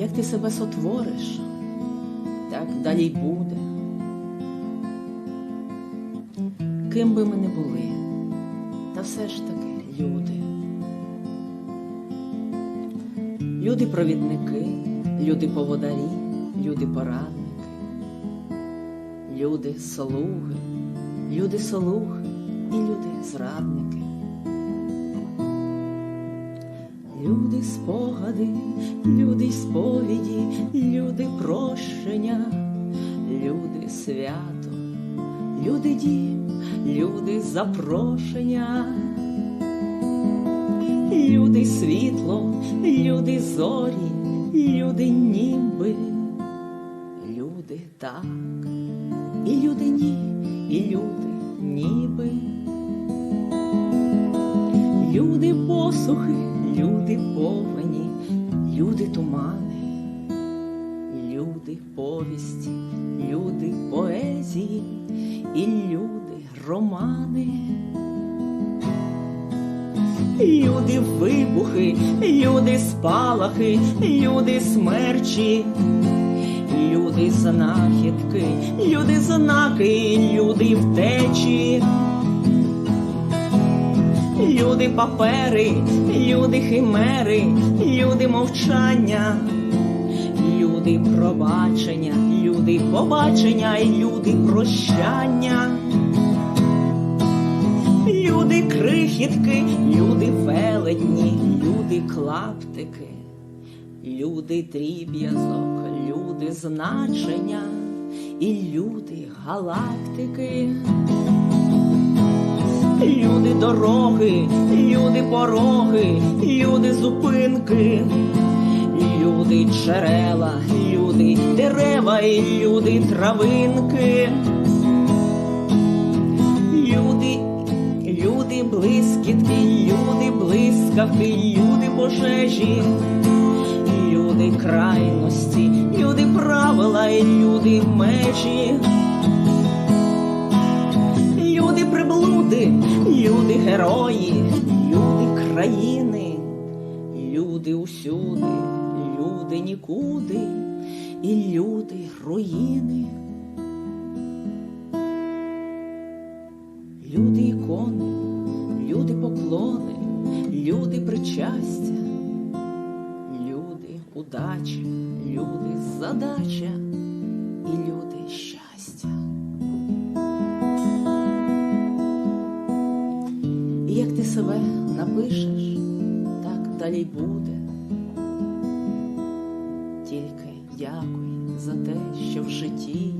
Як ти себе сотвориш, так далі й буде. Ким би ми не були, та все ж таки люди. Люди-провідники, люди-поводарі, люди-порадники, люди-слуги, люди-слуги і люди-зрадники. Люди спогади, люди сповіді, люди прощення, люди свято, люди дім, люди запрошення, люди світло, люди зорі, люди ніби, люди так, і люди ні, і люди ніби. Люди посухи, люди повені, люди тумани, люди повісті, люди поезії і люди романи. Люди вибухи, люди спалахи, люди смерчі, люди знахідки, люди знаки, люди втечі. Люди папери, люди химери, люди мовчання, люди пробачення, люди побачення, і люди прощання. Люди крихітки, люди велетні, люди клаптики, люди дріб'язок, люди значення і люди галактики. Люди дороги, люди пороги, люди зупинки, люди джерела, люди дерева і люди травинки. Люди, люди блискітки, люди блискавки, люди пожежі, люди крайності, люди правила і люди межі. Люди приблуди, люди герої, люди країни, люди усюди, люди нікуди, і люди руїни. Люди ікони, люди поклони, люди причастя, люди удача, люди задача як ти себе напишеш, так далі й буде. Тільки дякуй за те, що в житті